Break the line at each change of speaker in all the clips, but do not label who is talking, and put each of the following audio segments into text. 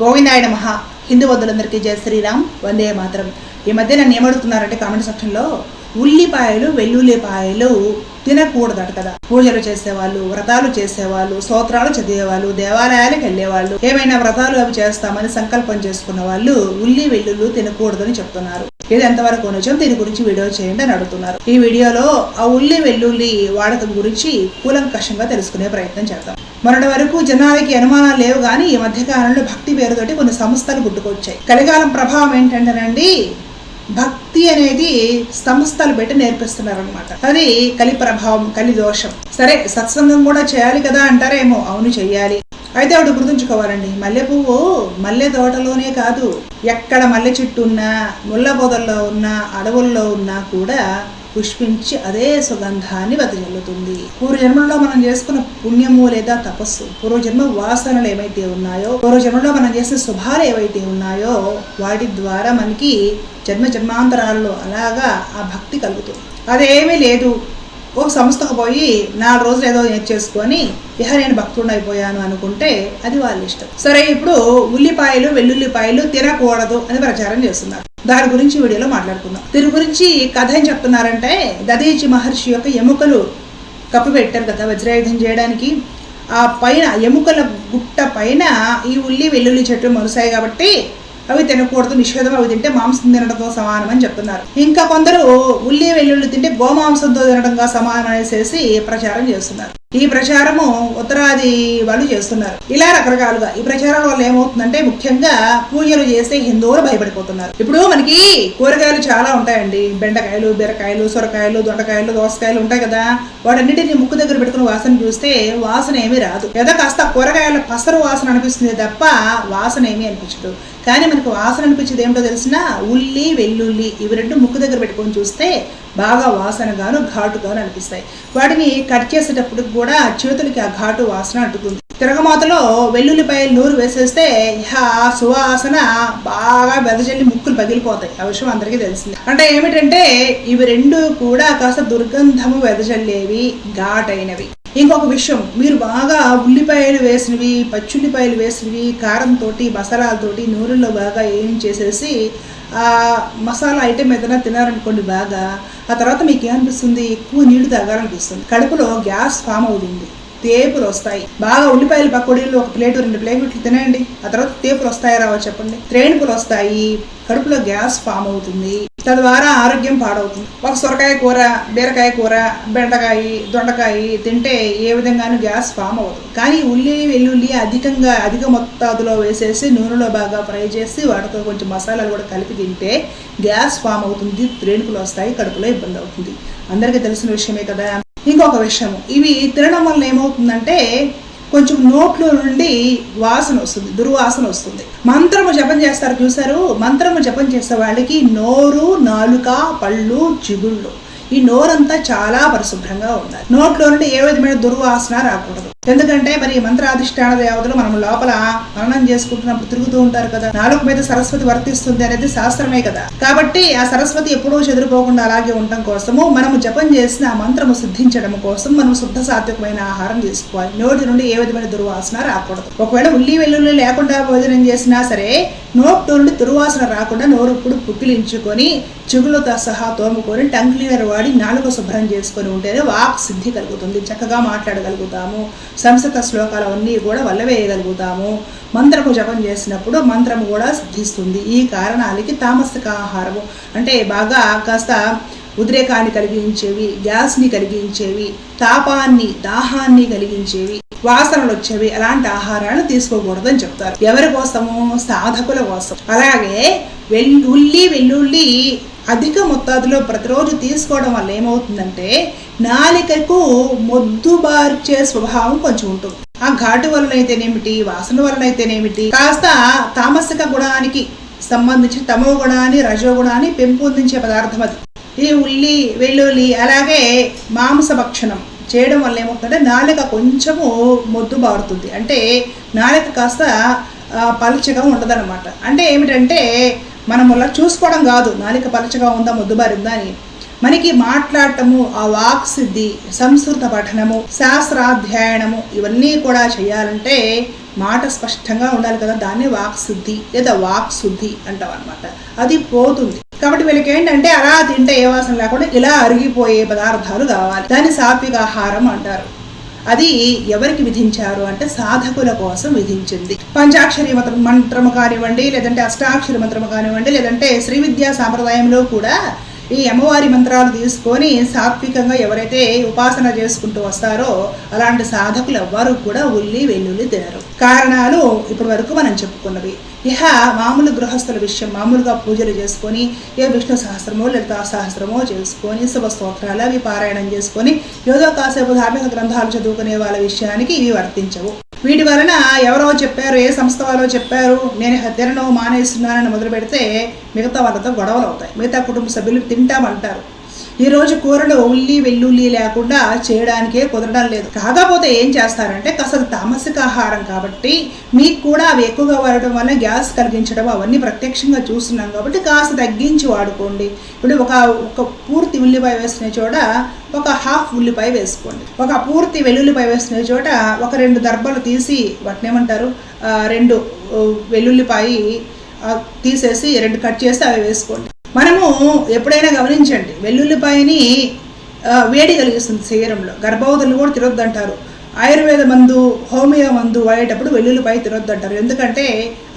గోవిందాయన మహా హిందూ వద్దులందరికీ జయ శ్రీరామ్. వందే మాత్రం. ఈ మధ్య నన్ను ఏమడుగుతున్నారంటే కామెంట్ సెక్షన్లో ఉల్లిపాయలు వెల్లుల్లిపాయలు తినకూడదట కదా. పూజలు చేసేవాళ్ళు వ్రతాలు చేసేవాళ్ళు స్తోత్రాలు చదివేవాళ్ళు దేవాలయాలకు వెళ్ళేవాళ్ళు ఏమైనా వ్రతాలు అవి చేస్తామని సంకల్పం చేసుకున్న వాళ్ళు ఉల్లి వెల్లుల్లి తినకూడదని చెప్తున్నారు. ఇది ఎంతవరకు నిజం? దీని గురించి వీడియో చేయండి అని అడుగుతున్నారు. ఈ వీడియోలో ఆ ఉల్లి వెల్లుల్లి వాడకం గురించి కూలంకషంగా తెలుసుకునే ప్రయత్నం చేద్దాం. మొన్నటి వరకు జనాలకి అనుమానాలు లేవు కానీ ఈ మధ్య కాలంలో భక్తి పేరుతోటి కొన్ని సంస్థలు గుట్టుకొచ్చాయి కలికాలం ప్రభావం ఏంటంటేనండి భక్తి అనేది సంస్థలు పెట్టి నేర్పిస్తున్నారనమాట అది కలి ప్రభావం కలి దోషం. సరే సత్సంగం కూడా చేయాలి కదా అంటారేమో అవును చెయ్యాలి. అయితే ఒకటి గుర్తుంచుకోవాలండి మల్లె పువ్వు మల్లె తోటలోనే కాదు ఎక్కడ మల్లె చెట్టు ఉన్నా ముళ్ళ పొదల్లో ఉన్నా అడవుల్లో ఉన్నా కూడా పుష్పించి అదే సుగంధాన్ని వెదజల్లుతుంది పూర్వజన్మలో మనం చేసుకున్న పుణ్యము లేదా తపస్సు పూర్వజన్మ వాసనలు ఏవైతే ఉన్నాయో పూర్వజన్మలో మనం చేసిన శుభాలు ఏవైతే ఉన్నాయో వాటి ద్వారా మనకి జన్మ జన్మాంతరాల్లో అలాగా ఆ భక్తి కలుగుతుంది. అదేమీ లేదు. ఒక సంస్థకు పోయి నాలుగు రోజులు ఏదో నేర్చేసుకొని ఇహ నేను భక్తుడు అయిపోయాను అనుకుంటే అది వాళ్ళ ఇష్టం. సరే ఇప్పుడు ఉల్లిపాయలు వెల్లుల్లిపాయలు తినకూడదు అని ప్రచారం చేస్తున్నారు. దాని గురించి వీడియోలో మాట్లాడుకుందాం. దీని గురించి కథ ఏం చెప్తున్నారంటే దదీచి మహర్షి యొక్క ఎముకలు కప్పు పెట్టారు కదా వజ్రాయుధం చేయడానికి. ఆ పైన ఎముకల గుట్ట పైన ఈ ఉల్లి వెల్లుల్లి చెట్లు మొలిసాయి కాబట్టి అవి తినకూడదు నిషేధం అవి తింటే మాంసం తినడంతో సమానం అని చెప్తున్నారు. ఇంకా కొందరు ఉల్లి వెల్లుల్లి తింటే గోమాంసంతో తినడంగా సమానం అనేసి ప్రచారం చేస్తున్నారు. ఈ ప్రచారము ఉత్తరాది వాళ్ళు చేస్తున్నారు. ఇలా రకరకాలుగా ఈ ప్రచారం వల్ల ఏమవుతుందంటే ముఖ్యంగా పూజలు చేసే హిందువులు భయపడిపోతున్నారు. ఇప్పుడు మనకి కూరగాయలు చాలా ఉంటాయండి. బెండకాయలు బీరకాయలు సొరకాయలు దొండకాయలు దోసకాయలు ఉంటాయి కదా. వాటన్నిటిని ముక్కు దగ్గర పెట్టుకుని వాసన చూస్తే వాసన ఏమీ రాదు. ఏదో కాస్త కూరగాయల పసరు వాసన అనిపిస్తుంది తప్ప వాసన ఏమీ అనిపించదు. కానీ మనకు వాసన అనిపించేది ఏమిటో తెలిసిన ఉల్లి వెల్లుల్లి ఇవి రెండు ముక్కు దగ్గర పెట్టుకొని చూస్తే బాగా వాసనగాను ఘాటుగాను అనిపిస్తాయి. వాటిని కట్ చేసేటప్పుడు కూడా చేతులకి ఆ ఘాటు వాసన అంటుకుంది తిరగమాతలో వెల్లుల్లిపాయలు నూరు వేసేస్తే ఆ సువాసన బాగా వెదజల్లి ముక్కులు పగిలిపోతాయి. ఆ విషయం అందరికీ తెలిసింది. అంటే ఏమిటంటే ఇవి రెండు కూడా కాస్త దుర్గంధము వెదజల్లేవి ఘాటైనవి. ఇంకొక విషయం మీరు బాగా ఉల్లిపాయలు వేసినవి పచ్చుల్లిపాయలు వేసినవి కారంతో మసాలాలతోటి నూనెలో బాగా ఏం చేసేసి మసాలా ఐటెం ఏదైనా తినారనుకోండి బాగా ఆ తర్వాత మీకు ఏమనిపిస్తుంది ఎక్కువ నీళ్ళు తాగాలనిపిస్తుంది. కడుపులో గ్యాస్ ఫామ్ అవుతుంది. తేపులు వస్తాయి. బాగా ఉల్లిపాయలు పకోడీలు ఒక ప్లేట్ రెండు ప్లేట్లు తినండి. ఆ తర్వాత తేపులు వస్తాయి రావో చెప్పండి. త్రేణుపులు వస్తాయి. కడుపులో గ్యాస్ ఫామ్ అవుతుంది. తద్వారా ఆరోగ్యం పాడవుతుంది. ఒక సొరకాయ కూర బీరకాయ కూర బెండకాయ దొండకాయ తింటే ఏ విధంగానూ గ్యాస్ ఫామ్ అవుతుంది కానీ ఉల్లి వెల్లుల్లి అధికంగా అధిక మొత్తాదులో వేసేసి నూనెలో బాగా ఫ్రై చేసి వాటితో కొంచెం మసాలాలు కూడా కలిపి తింటే గ్యాస్ ఫామ్ అవుతుంది రేణుకులు వస్తాయి కడుపులో ఇబ్బంది అవుతుంది. అందరికీ తెలిసిన విషయమే కదా. ఇంకొక విషయం ఇవి తినడం వల్ల ఏమవుతుందంటే కొంచెం నోట్లో నుండి వాసన వస్తుంది దుర్వాసన వస్తుంది. మంత్రము జపం చేస్తారు చూసారు మంత్రము జపం చేసే వాళ్ళకి నోరు నాలుక పళ్ళు చిగుళ్ళు ఈ నోరంతా చాలా పరిశుభ్రంగా ఉండాలి. నోట్లో నుండి ఏ విధమైన దుర్వాసన రాకూడదు. ఎందుకంటే మరి మంత్రాధిష్టాన దేవతలు మనం లోపల మననం చేసుకుంటున్నప్పుడు తిరుగుతూ ఉంటారు కదా. నాలుగు మీద సరస్వతి వర్తిస్తుంది అనేది శాస్త్రమే కదా. కాబట్టి ఆ సరస్వతి ఎప్పుడూ చెదిరిపోకుండా అలాగే ఉండటం కోసము మనము జపం చేసిన ఆ మంత్రము సిద్ధించడం కోసం మనం శుద్ధ సాత్వికమైన ఆహారం తీసుకోవాలి. నోటి నుండి ఏ విధమైన దుర్వాసన రాకూడదు. ఒకవేళ ఉల్లి వెల్లుల్లి లేకుండా భోజనం చేసినా సరే నోటి నుండి దుర్వాసన రాకుండా నోరుప్పుడు పుక్కిలించుకొని చిగులతో సహా తోముకొని టంగ్ క్లీనర్ వాడి నాలుగు శుభ్రం చేసుకొని ఉంటేనే వాక్ సిద్ధి కలుగుతుంది. చక్కగా మాట్లాడగలుగుతాము. సంస్కృత శ్లోకాలు అన్నీ కూడా వల్లవేయగలుగుతాము మంత్రము జపం చేసినప్పుడు మంత్రము కూడా సిద్ధిస్తుంది. ఈ కారణాలకి తామసిక ఆహారము. అంటే బాగా కాస్త ఉద్రేకాన్ని కలిగించేవి గ్యాస్ని కలిగించేవి తాపాన్ని దాహాన్ని కలిగించేవి వాసనలు వచ్చేవి అలాంటి ఆహారాలను తీసుకోకూడదని చెప్తారు. ఎవరి కోసము? సాధకుల కోసం. అలాగే వెల్ ఉల్లి వెల్లుల్లి అధిక మొత్తాదులో ప్రతిరోజు తీసుకోవడం వల్ల ఏమవుతుందంటే నాలికకు మొద్దుబార్చే స్వభావం కొంచెం ఉంటుంది. ఆ ఘాటు వలనైతేనేమిటి? వాసన వలనైతేనేమిటి? కాస్త తామసిక గుణానికి సంబంధించి తమో గుణాన్ని రజో గుణాన్ని పెంపొందించే పదార్థం అది. ఈ ఉల్లి వెల్లుల్లి అలాగే మాంస భక్షణం. చేయడం వల్ల ఏమవుతుందంటే నాలుక కొంచెము మొద్దు బారుతుంది. అంటే నాలుక కాస్త పలుచగా ఉండదన్నమాట. అంటే ఏమిటంటే మనం అలా చూసుకోవడం కాదు. నాలిక పలచగా ఉందా మొద్దుబారిందా అని. మనకి మాట్లాడటము ఆ వాక్ సిద్ధి సంస్కృత పఠనము శాస్త్రాధ్యయనము ఇవన్నీ కూడా చేయాలంటే మాట స్పష్టంగా ఉండాలి కదా. దాన్ని వాక్ శుద్ధి లేదా వాక్ శుద్ధి అంటాం అనమాట అది పోతుంది. కాబట్టి వీళ్ళకి ఏంటంటే అలా తింటే ఏ వాసన లేకుండా ఇలా అరిగిపోయే పదార్థాలు కావాలి. దాన్ని సాత్విక ఆహారం అంటారు. అది ఎవరికి విధించారు అంటే సాధకుల కోసం విధించింది. పంచాక్షరి మంత్ర మంత్రము కానివ్వండి లేదంటే అష్టాక్షరి మంత్రము కానివ్వండి లేదంటే శ్రీ విద్యా సాంప్రదాయంలో కూడా ఈ అమ్మవారి మంత్రాలు తీసుకొని సాత్వికంగా ఎవరైతే ఉపాసన చేసుకుంటూ వస్తారో అలాంటి సాధకులు ఎవ్వరూ కూడా ఉల్లి వెల్లుల్లి తినరు. కారణాలు ఇప్పటి వరకు మనం చెప్పుకున్నవి. ఇహ మామూలు గృహస్థుల విషయం మామూలుగా పూజలు చేసుకొని ఏ విష్ణు సహస్రమో లలితా సహస్రమో చేసుకొని శుభ స్తోత్రాలు అవి పారాయణం చేసుకొని ఏదో కాసేపు ధార్మిక గ్రంథాలు చదువుకునే వాళ్ళ విషయానికి ఇవి వర్తించవు. వీటి వలన ఎవరో చెప్పారు ఏ సంస్థ వాళ్ళో చెప్పారు నేను హత్యలను మానేస్తున్నానని మొదలు పెడితే మిగతా వాళ్ళతో గొడవలు అవుతాయి. మిగతా కుటుంబ సభ్యులు తింటామంటారు. ఈరోజు కూరలో ఉల్లి వెల్లుల్లి లేకుండా చేయడానికే కుదరడం లేదు. కాకపోతే ఏం చేస్తారంటే అసలు తామసిక ఆహారం కాబట్టి మీకు కూడా అవి ఎక్కువగా వాడటం వల్ల గ్యాస్ కలిగించడం అవన్నీ ప్రత్యక్షంగా చూస్తున్నాం కాబట్టి కాస్త తగ్గించి వాడుకోండి. ఇప్పుడు ఒక ఒక పూర్తి ఉల్లిపాయ వేసిన చోట ఒక హాఫ్ ఉల్లిపాయ వేసుకోండి. ఒక పూర్తి వెల్లుల్లిపాయ వేసిన చోట ఒక రెండు దర్భలు తీసి వాటిని ఏమంటారు? రెండు వెల్లుల్లిపాయ తీసేసి రెండు కట్ చేసి అవి వేసుకోండి. మనము ఎప్పుడైనా గమనించండి వెల్లుల్లిపాయని వేడి కలిగిస్తుంది శరీరంలో. గర్భవతులు కూడా తిరొద్దంటారు ఆయుర్వేద మందు హోమియో మందు వాడేటప్పుడు వెల్లుల్లిపాయ తిరొద్దంటారు ఎందుకంటే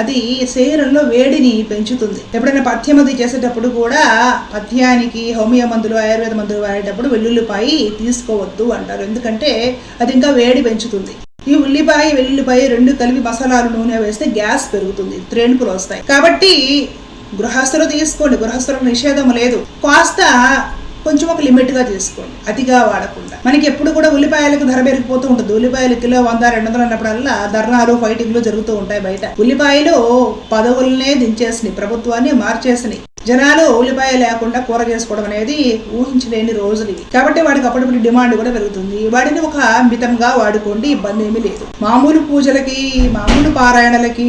అది శరీరంలో వేడిని పెంచుతుంది. ఎప్పుడైనా పథ్యమది చేసేటప్పుడు కూడా పథ్యానికి హోమియో మందులు ఆయుర్వేద మందులు వాడేటప్పుడు వెల్లుల్లిపాయ తీసుకోవద్దు అంటారు. ఎందుకంటే అది ఇంకా వేడి పెంచుతుంది. ఈ ఉల్లిపాయ వెల్లుల్లిపాయ రెండు కలిపి మసాలాలు నూనె వేస్తే గ్యాస్ పెరుగుతుంది త్రేణుకులు వస్తాయి. కాబట్టి గృహస్థులు తీసుకోండి గృహస్థుల నిషేధం లేదు. కాస్త కొంచెం ఒక లిమిట్గా తీసుకోండి అతిగా వాడకుండా. మనకి ఎప్పుడు కూడా ఉల్లిపాయలకు ధర పెరిగిపోతూ ఉంటుంది. ఉల్లిపాయలు కిలో వంద రెండు వందలు అన్నప్పుడల్లా ధర్నాలు ఫైటింగ్లు జరుగుతూ ఉంటాయి బయట. ఉల్లిపాయలు పదవులనే దించేసినాయి ప్రభుత్వాన్ని మార్చేసినాయి. జనాలు ఉల్లిపాయ లేకుండా కూర చేసుకోవడం అనేది ఊహించలేని రోజులు ఇవి. కాబట్టి వాడికి అప్పుడప్పుడు డిమాండ్ కూడా పెరుగుతుంది. వాడిని ఒక మితంగా వాడుకోండి ఇబ్బంది ఏమీ లేదు. మామూలు పూజలకి మామూలు పారాయణలకి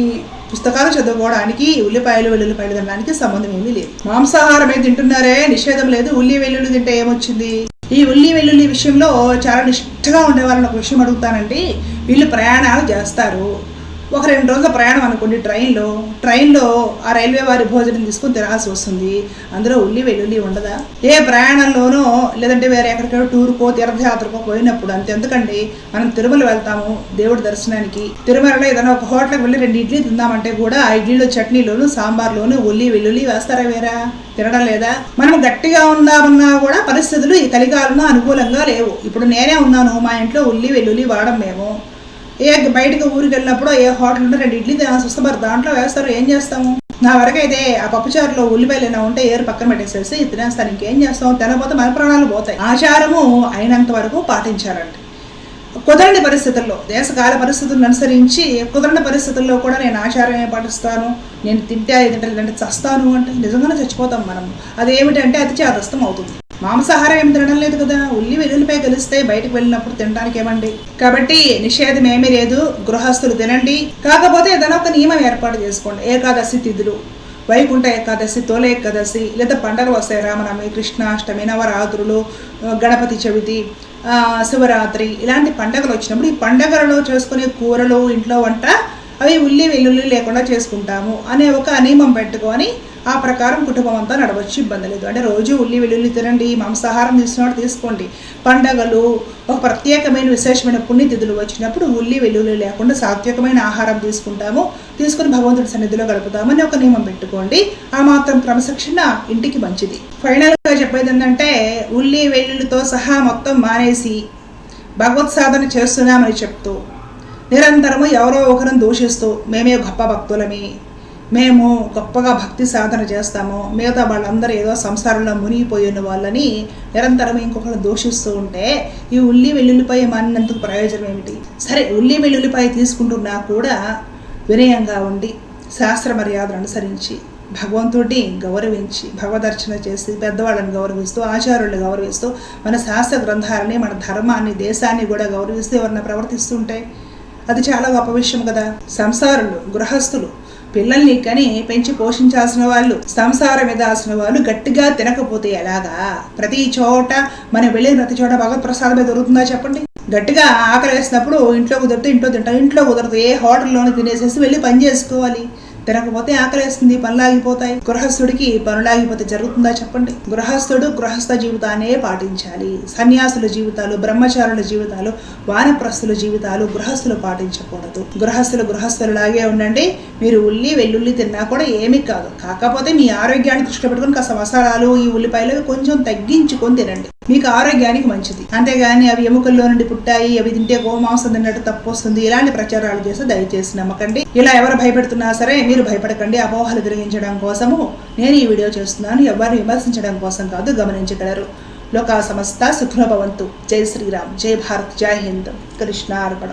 పుస్తకాలు చదువుకోవడానికి ఉల్లిపాయలు వెల్లుల్లిపాయలు తినడానికి సంబంధం ఏమీ లేదు. మాంసాహారమే తింటున్నారే? నిషేధం లేదు. ఉల్లి వెల్లుల్లి తింటే ఏమొచ్చింది? ఈ ఉల్లి వెల్లుల్లి విషయంలో చాలా నిష్ఠగా ఉండే ఒక విషయం అడుగుతానండి. వీళ్ళు ప్రయాణాలు చేస్తారు. ఒక రెండు రోజుల ప్రయాణం అనుకోండి ట్రైన్లో. ట్రైన్లో ఆ రైల్వే వారి భోజనం తీసుకుని తినాల్సి వస్తుంది. అందులో ఉల్లి వెల్లుల్లి ఉండదా? ఏ ప్రయాణంలోనో లేదంటే వేరే ఎక్కడికైనా టూర్కో తీర్థయాత్రకో పోయినప్పుడు అంతే. ఎందుకండి మనం తిరుమల వెళ్తాము దేవుడి దర్శనానికి. తిరుమలలో ఏదైనా ఒక హోటల్కి వెళ్ళి రెండు ఇడ్లీ తిందామంటే కూడా ఆ ఇడ్లీలో చట్నీలోను సాంబార్లోను ఉల్లి వెల్లుల్లి వేస్తారా వేరా? తినడం లేదా? మనం గట్టిగా ఉందామన్నా కూడా పరిస్థితులు ఈ కలికాలంలో అనుకూలంగా లేవు. ఇప్పుడు నేనే ఉన్నాను మా ఇంట్లో ఉల్లి వెల్లుల్లి వాడడం మేము. ఏ బయటకు ఊరికి వెళ్ళినప్పుడు ఏ హోటల్ ఉంటే రెండు ఇడ్లీ తినాల్సి వస్తే మరి దాంట్లో వేస్తారు ఏం చేస్తాము? నా వరకైతే ఆ పప్పుచారులో ఉల్లిపాయలు ఏమైనా ఉంటే ఏరు పక్కన పెట్టేసేసి తినేస్తాను. ఇంకేం చేస్తాం తినకపోతే మన ప్రాణాలు పోతాయి. ఆచారము అయినంత వరకు పాటించాలండి. కుదరని పరిస్థితుల్లో దేశకాల పరిస్థితులను అనుసరించి కుదరని పరిస్థితుల్లో కూడా నేను ఆచారమే పాటిస్తాను. నేను తింటే అది తింటే చస్తాను అంటే నిజంగానే చచ్చిపోతాం మనం అదేమిటంటే అతి చేతస్థం అవుతుంది. మాంసాహారం ఏమి తినడం లేదు కదా? తెలిస్తే బయటకు వెళ్ళినప్పుడు తినడానికి ఏమండి? కాబట్టి నిషేధం ఏమీ లేదు. గృహస్థులు తినండి. కాకపోతే ఏదైనా ఒక నియమం ఏర్పాటు చేసుకోండి. ఏకాదశి తిథులు. వైకుంఠ ఏకాదశి తోల ఏకాదశి లేదా పండగలు వస్తాయి. రామనవమి కృష్ణాష్టమి నవరాత్రులు గణపతి చవితి శివరాత్రి ఇలాంటి పండగలు వచ్చినప్పుడు ఈ పండగలలో చేసుకునే కూరలు ఇంట్లో వంట అవి ఉల్లి వెల్లుల్లి లేకుండా చేసుకుంటాము అనే ఒక నియమం పెట్టుకొని ఆ ప్రకారం కుటుంబం అంతా నడవచ్చు ఇబ్బంది లేదు. అంటే రోజు ఉల్లి వెల్లుల్లి తినండి మాంసాహారం తీసుకున్నప్పుడు తీసుకోండి. పండగలు ఒక ప్రత్యేకమైన విశేషమైన పుణ్యతిథులు వచ్చినప్పుడు ఉల్లి వెల్లుల్లి లేకుండా సాత్వికమైన ఆహారం తీసుకుంటాము తీసుకుని భగవంతుడి సన్నిధిలో గడుపుతామని ఒక నియమం పెట్టుకోండి. ఆ మాత్రం క్రమశిక్షణ ఇంటికి మంచిది. ఫైనల్గా చెప్పేది ఏంటంటే ఉల్లి వెల్లుల్లితో సహా మొత్తం మానేసి భగవత్ సాధన చేస్తున్నామని చెప్తూ నిరంతరము ఎవరో ఒకరిని దూషిస్తూ మేమే గొప్ప భక్తులమి మేము గొప్పగా భక్తి సాధన చేస్తాము మిగతా వాళ్ళందరూ ఏదో సంసారంలో మునిగిపోయిన వాళ్ళని నిరంతరం ఇంకొకరు దూషిస్తూ ఉంటే ఈ ఉల్లి వెల్లుల్లిపాయ మానినందుకు ప్రయోజనం ఏమిటి? సరే ఉల్లి వెల్లుల్లిపాయ తీసుకుంటున్నా కూడా వినయంగా ఉండి శాస్త్ర మర్యాదలు అనుసరించి భగవంతుడిని గౌరవించి భగవదర్చన చేసి పెద్దవాళ్ళని గౌరవిస్తూ ఆచార్యులను గౌరవిస్తూ మన శాస్త్ర గ్రంథాలని మన ధర్మాన్ని దేశాన్ని కూడా గౌరవిస్తూ ఎవరిని ప్రవర్తిస్తుంటే అది చాలా గొప్ప విషయం కదా. సంసారులు గృహస్థులు పిల్లల్ని కని పెంచి పోషించాల్సిన వాళ్ళు సంసారం ఎదాల్సిన వాళ్ళు గట్టిగా తినకపోతే ఎలాగా? ప్రతి చోట మనం వెళ్ళిన ప్రతి చోట భగవత్ప్రసాదమే దొరుకుతుందా చెప్పండి? గట్టిగా ఆకలి వేసినప్పుడు ఇంట్లో కుదిరితే ఇంట్లో తింటాం ఇంట్లో కుదరదు ఏ హోటల్లోనే తినేసేసి వెళ్ళి పని చేసుకోవాలి. తినకపోతే ఆకలేస్తుంది పనులాగిపోతాయి. గృహస్థుడికి పనులాగిపోతే జరుగుతుందా చెప్పండి? గృహస్థుడు గృహస్థ జీవితాన్నే పాటించాలి. సన్యాసుల జీవితాలు బ్రహ్మచారుల జీవితాలు వానప్రస్థుల జీవితాలు గృహస్థులు పాటించకూడదు. గృహస్థులు లాగే ఉండండి. మీరు ఉల్లి వెల్లుల్లి తిన్నా కూడా ఏమీ కాదు. కాకపోతే మీ ఆరోగ్యాన్ని దృష్టి పెట్టుకొని కాస్త మసాలాలు ఈ ఉల్లిపాయలు కొంచెం తగ్గించుకొని తినండి. మీకు ఆరోగ్యానికి మంచిది. అంతేగాని అవి ఎముకల్లో నుండి పుట్టాయి అవి తింటే గోమాంసం తిన్నట్టు తప్పు వస్తుంది ఇలాంటి ప్రచారాలు చేస్తే దయచేసి నమ్మకండి. ఇలా ఎవరు భయపెడుతున్నా సరే మీరు భయపడకండి అపోహలు తిరిగించడం కోసము నేను ఈ వీడియో చేస్తున్నాను. ఎవరిని విమర్శించడం కోసం కాదు గమనించగలరు. లోకా సమస్త సుఖనభవంతు జై శ్రీరామ్. జై భారత్. జై హింద్. కృష్ణ అర్పణ